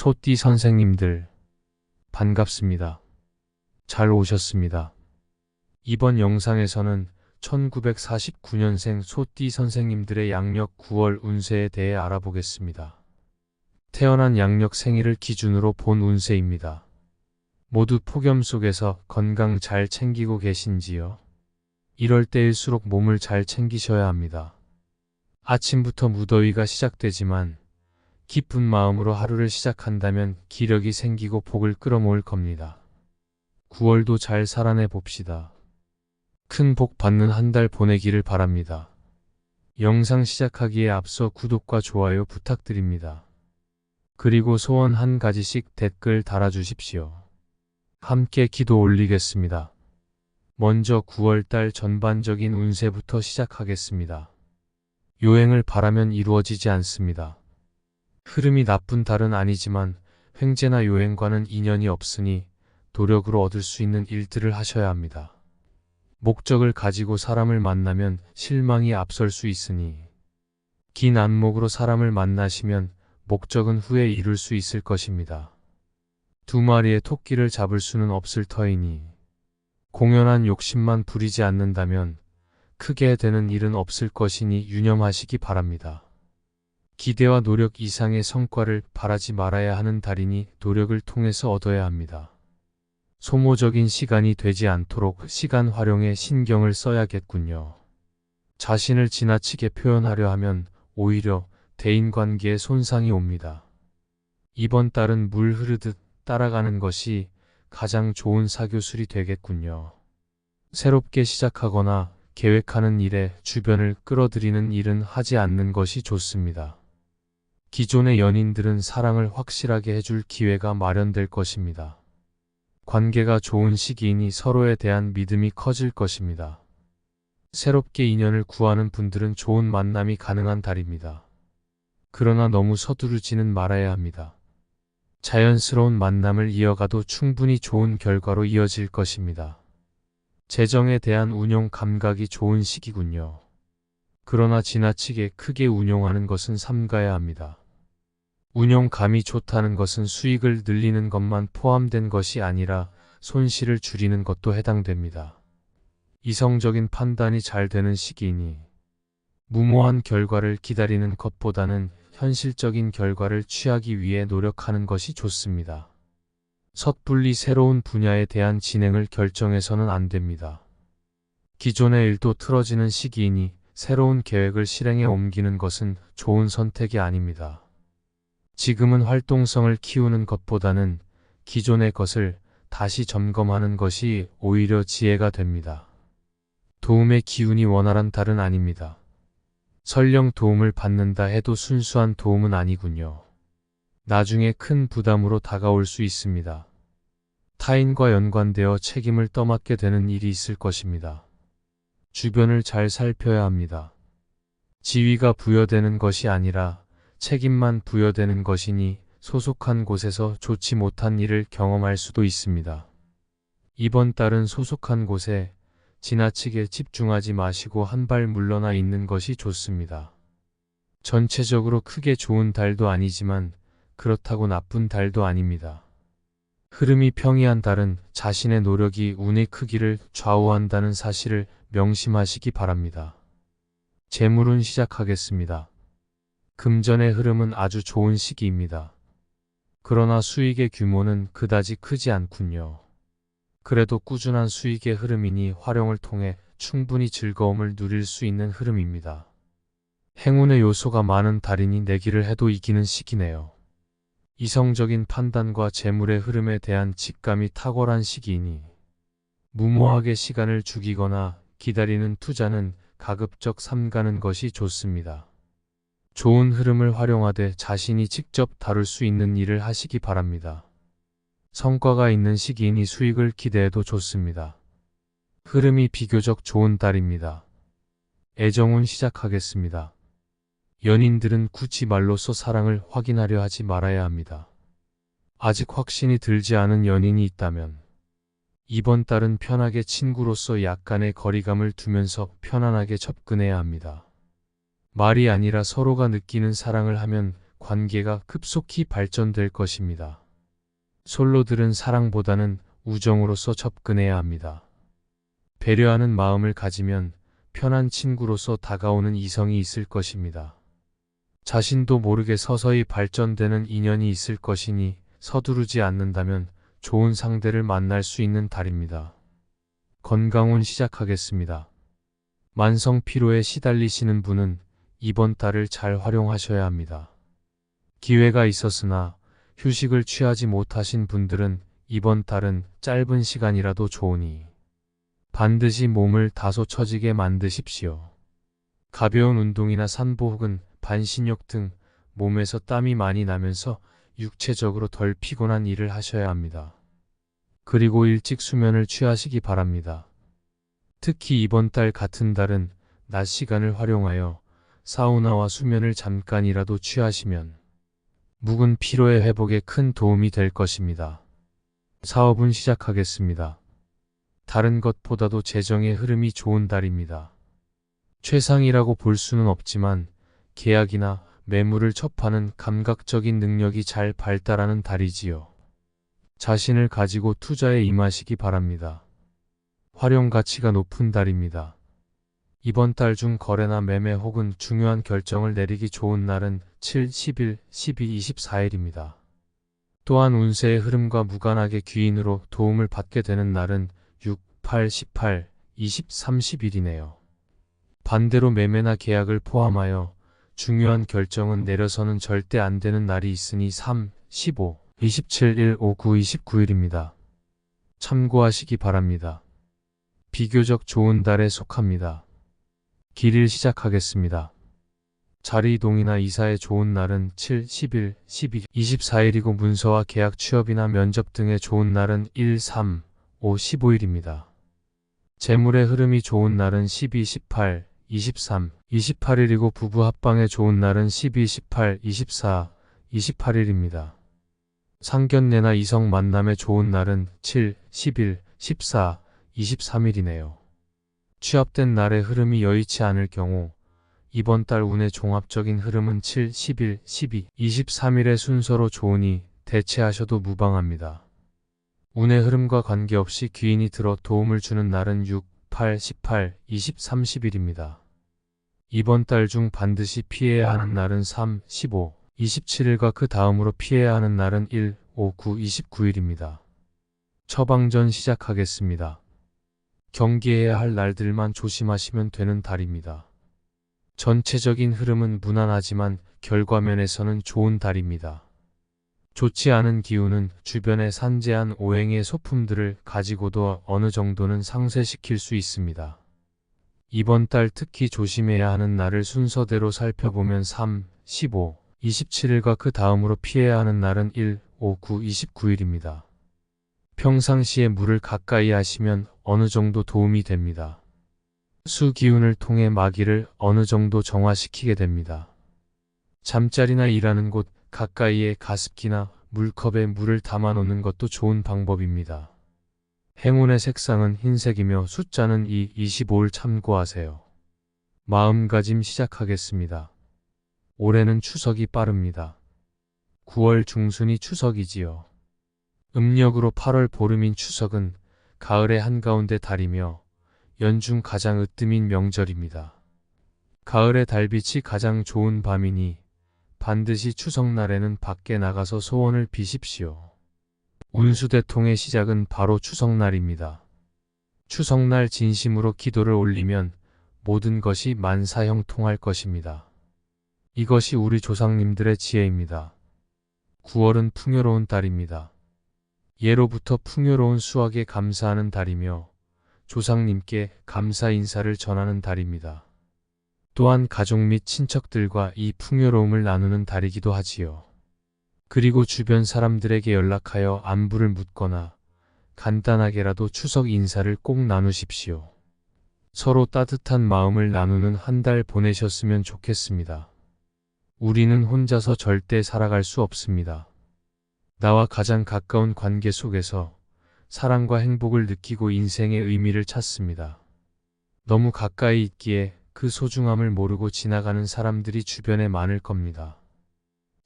소띠 선생님들, 반갑습니다. 잘 오셨습니다. 이번 영상에서는 1949년생 소띠 선생님들의 양력 9월 운세에 대해 알아보겠습니다. 태어난 양력 생일을 기준으로 본 운세입니다. 모두 폭염 속에서 건강 잘 챙기고 계신지요? 이럴 때일수록 몸을 잘 챙기셔야 합니다. 아침부터 무더위가 시작되지만 기쁜 마음으로 하루를 시작한다면 기력이 생기고 복을 끌어모을 겁니다. 9월도 잘 살아내 봅시다. 큰 복 받는 한 달 보내기를 바랍니다. 영상 시작하기에 앞서 구독과 좋아요 부탁드립니다. 그리고 소원 한 가지씩 댓글 달아주십시오. 함께 기도 올리겠습니다. 먼저 9월달 전반적인 운세부터 시작하겠습니다. 요행을 바라면 이루어지지 않습니다. 흐름이 나쁜 달은 아니지만 횡재나 요행과는 인연이 없으니 노력으로 얻을 수 있는 일들을 하셔야 합니다. 목적을 가지고 사람을 만나면 실망이 앞설 수 있으니 긴 안목으로 사람을 만나시면 목적은 후에 이룰 수 있을 것입니다. 두 마리의 토끼를 잡을 수는 없을 터이니 공연한 욕심만 부리지 않는다면 크게 되는 일은 없을 것이니 유념하시기 바랍니다. 기대와 노력 이상의 성과를 바라지 말아야 하는 달이니 노력을 통해서 얻어야 합니다. 소모적인 시간이 되지 않도록 시간 활용에 신경을 써야겠군요. 자신을 지나치게 표현하려 하면 오히려 대인관계에 손상이 옵니다. 이번 달은 물 흐르듯 따라가는 것이 가장 좋은 사교술이 되겠군요. 새롭게 시작하거나 계획하는 일에 주변을 끌어들이는 일은 하지 않는 것이 좋습니다. 기존의 연인들은 사랑을 확실하게 해줄 기회가 마련될 것입니다. 관계가 좋은 시기이니 서로에 대한 믿음이 커질 것입니다. 새롭게 인연을 구하는 분들은 좋은 만남이 가능한 달입니다. 그러나 너무 서두르지는 말아야 합니다. 자연스러운 만남을 이어가도 충분히 좋은 결과로 이어질 것입니다. 재정에 대한 운용 감각이 좋은 시기군요. 그러나 지나치게 크게 운용하는 것은 삼가야 합니다. 운용감이 좋다는 것은 수익을 늘리는 것만 포함된 것이 아니라 손실을 줄이는 것도 해당됩니다. 이성적인 판단이 잘 되는 시기이니 무모한 결과를 기다리는 것보다는 현실적인 결과를 취하기 위해 노력하는 것이 좋습니다. 섣불리 새로운 분야에 대한 진행을 결정해서는 안 됩니다. 기존의 일도 틀어지는 시기이니 새로운 계획을 실행에 옮기는 것은 좋은 선택이 아닙니다. 지금은 활동성을 키우는 것보다는 기존의 것을 다시 점검하는 것이 오히려 지혜가 됩니다. 도움의 기운이 원활한 달은 아닙니다. 설령 도움을 받는다 해도 순수한 도움은 아니군요. 나중에 큰 부담으로 다가올 수 있습니다. 타인과 연관되어 책임을 떠맡게 되는 일이 있을 것입니다. 주변을 잘 살펴야 합니다. 지위가 부여되는 것이 아니라 책임만 부여되는 것이니 소속한 곳에서 좋지 못한 일을 경험할 수도 있습니다. 이번 달은 소속한 곳에 지나치게 집중하지 마시고 한 발 물러나 있는 것이 좋습니다. 전체적으로 크게 좋은 달도 아니지만 그렇다고 나쁜 달도 아닙니다. 흐름이 평이한 달은 자신의 노력이 운의 크기를 좌우한다는 사실을 명심하시기 바랍니다. 재물운 시작하겠습니다. 금전의 흐름은 아주 좋은 시기입니다. 그러나 수익의 규모는 그다지 크지 않군요. 그래도 꾸준한 수익의 흐름이니 활용을 통해 충분히 즐거움을 누릴 수 있는 흐름입니다. 행운의 요소가 많은 달인이 내기를 해도 이기는 시기네요. 이성적인 판단과 재물의 흐름에 대한 직감이 탁월한 시기이니 무모하게 시간을 죽이거나 기다리는 투자는 가급적 삼가는 것이 좋습니다. 좋은 흐름을 활용하되 자신이 직접 다룰 수 있는 일을 하시기 바랍니다. 성과가 있는 시기이니 수익을 기대해도 좋습니다. 흐름이 비교적 좋은 달입니다. 애정운 시작하겠습니다. 연인들은 굳이 말로써 사랑을 확인하려 하지 말아야 합니다. 아직 확신이 들지 않은 연인이 있다면 이번 달은 편하게 친구로서 약간의 거리감을 두면서 편안하게 접근해야 합니다. 말이 아니라 서로가 느끼는 사랑을 하면 관계가 급속히 발전될 것입니다. 솔로들은 사랑보다는 우정으로서 접근해야 합니다. 배려하는 마음을 가지면 편한 친구로서 다가오는 이성이 있을 것입니다. 자신도 모르게 서서히 발전되는 인연이 있을 것이니 서두르지 않는다면 좋은 상대를 만날 수 있는 달입니다. 건강운 시작하겠습니다. 만성 피로에 시달리시는 분은 이번 달을 잘 활용하셔야 합니다. 기회가 있었으나 휴식을 취하지 못하신 분들은 이번 달은 짧은 시간이라도 좋으니 반드시 몸을 다소 처지게 만드십시오. 가벼운 운동이나 산보 혹은 반신욕 등 몸에서 땀이 많이 나면서 육체적으로 덜 피곤한 일을 하셔야 합니다. 그리고 일찍 수면을 취하시기 바랍니다. 특히 이번 달 같은 달은 낮 시간을 활용하여 사우나와 수면을 잠깐이라도 취하시면 묵은 피로의 회복에 큰 도움이 될 것입니다. 사업은 시작하겠습니다. 다른 것보다도 재정의 흐름이 좋은 달입니다. 최상이라고 볼 수는 없지만 계약이나 매물을 접하는 감각적인 능력이 잘 발달하는 달이지요. 자신을 가지고 투자에 임하시기 바랍니다. 활용 가치가 높은 달입니다. 이번 달 중 거래나 매매 혹은 중요한 결정을 내리기 좋은 날은 7, 10일, 12, 24일입니다. 또한 운세의 흐름과 무관하게 귀인으로 도움을 받게 되는 날은 6, 8, 18, 20, 30일이네요. 반대로 매매나 계약을 포함하여 중요한 결정은 내려서는 절대 안 되는 날이 있으니 3, 15, 27, 1, 5, 9, 29일입니다. 참고하시기 바랍니다. 비교적 좋은 달에 속합니다. 길일 시작하겠습니다. 자리 이동이나 이사에 좋은 날은 7, 10일, 12, 24일이고 문서와 계약 취업이나 면접 등의 좋은 날은 1, 3, 5, 15일입니다. 재물의 흐름이 좋은 날은 12, 18, 23, 28일이고 부부 합방에 좋은 날은 12, 18, 24, 28일입니다. 상견례나 이성 만남에 좋은 날은 7, 10일, 14, 23일이네요. 취업된 날의 흐름이 여의치 않을 경우 이번 달 운의 종합적인 흐름은 7, 11, 12, 23일의 순서로 좋으니 대체하셔도 무방합니다. 운의 흐름과 관계없이 귀인이 들어 도움을 주는 날은 6, 8, 18, 20, 30일입니다. 이번 달 중 반드시 피해야 하는 날은 3, 15, 27일과 그 다음으로 피해야 하는 날은 1, 5, 9, 29일입니다. 처방전 시작하겠습니다. 경계해야 할 날들만 조심하시면 되는 달입니다. 전체적인 흐름은 무난하지만 결과면에서는 좋은 달입니다. 좋지 않은 기운은 주변에 산재한 오행의 소품들을 가지고도 어느 정도는 상쇄시킬 수 있습니다. 이번 달 특히 조심해야 하는 날을 순서대로 살펴보면 3, 15, 27일과 그 다음으로 피해야 하는 날은 1, 5, 9, 29일입니다. 평상시에 물을 가까이 하시면 어느 정도 도움이 됩니다. 수 기운을 통해 마기를 어느 정도 정화시키게 됩니다. 잠자리나 일하는 곳 가까이에 가습기나 물컵에 물을 담아 놓는 것도 좋은 방법입니다. 행운의 색상은 흰색이며 숫자는 2, 25를 참고하세요. 마음가짐 시작하겠습니다. 올해는 추석이 빠릅니다. 9월 중순이 추석이지요. 음력으로 8월 보름인 추석은 가을의 한가운데 달이며 연중 가장 으뜸인 명절입니다. 가을의 달빛이 가장 좋은 밤이니 반드시 추석날에는 밖에 나가서 소원을 비십시오. 운수대통의 시작은 바로 추석날입니다. 추석날 진심으로 기도를 올리면 모든 것이 만사형통할 것입니다. 이것이 우리 조상님들의 지혜입니다. 9월은 풍요로운 달입니다. 예로부터 풍요로운 수확에 감사하는 달이며 조상님께 감사 인사를 전하는 달입니다. 또한 가족 및 친척들과 이 풍요로움을 나누는 달이기도 하지요. 그리고 주변 사람들에게 연락하여 안부를 묻거나 간단하게라도 추석 인사를 꼭 나누십시오. 서로 따뜻한 마음을 나누는 한 달 보내셨으면 좋겠습니다. 우리는 혼자서 절대 살아갈 수 없습니다. 나와 가장 가까운 관계 속에서 사랑과 행복을 느끼고 인생의 의미를 찾습니다. 너무 가까이 있기에 그 소중함을 모르고 지나가는 사람들이 주변에 많을 겁니다.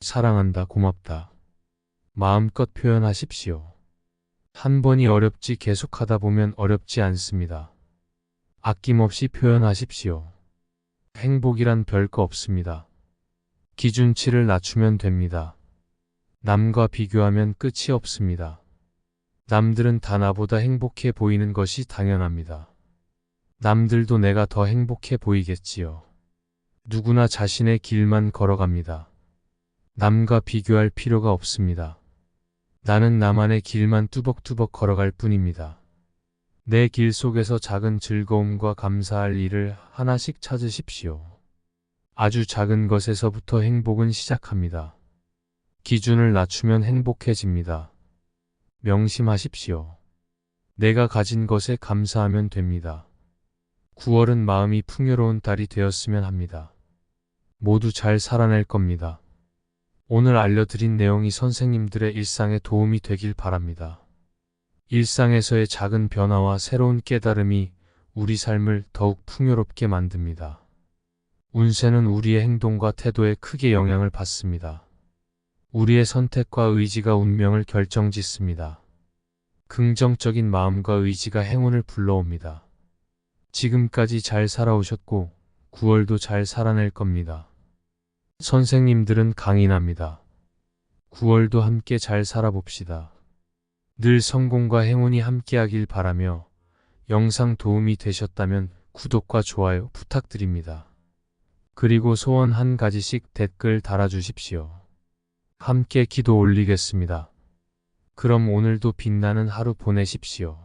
사랑한다, 고맙다. 마음껏 표현하십시오. 한 번이 어렵지 계속하다 보면 어렵지 않습니다. 아낌없이 표현하십시오. 행복이란 별거 없습니다. 기준치를 낮추면 됩니다. 남과 비교하면 끝이 없습니다. 남들은 다 나보다 행복해 보이는 것이 당연합니다. 남들도 내가 더 행복해 보이겠지요. 누구나 자신의 길만 걸어갑니다. 남과 비교할 필요가 없습니다. 나는 나만의 길만 뚜벅뚜벅 걸어갈 뿐입니다. 내 길 속에서 작은 즐거움과 감사할 일을 하나씩 찾으십시오. 아주 작은 것에서부터 행복은 시작합니다. 기준을 낮추면 행복해집니다. 명심하십시오. 내가 가진 것에 감사하면 됩니다. 9월은 마음이 풍요로운 달이 되었으면 합니다. 모두 잘 살아낼 겁니다. 오늘 알려드린 내용이 선생님들의 일상에 도움이 되길 바랍니다. 일상에서의 작은 변화와 새로운 깨달음이 우리 삶을 더욱 풍요롭게 만듭니다. 운세는 우리의 행동과 태도에 크게 영향을 받습니다. 우리의 선택과 의지가 운명을 결정짓습니다. 긍정적인 마음과 의지가 행운을 불러옵니다. 지금까지 잘 살아오셨고 9월도 잘 살아낼 겁니다. 선생님들은 강인합니다. 9월도 함께 잘 살아봅시다. 늘 성공과 행운이 함께하길 바라며 영상 도움이 되셨다면 구독과 좋아요 부탁드립니다. 그리고 소원 한 가지씩 댓글 달아주십시오. 함께 기도 올리겠습니다. 그럼 오늘도 빛나는 하루 보내십시오.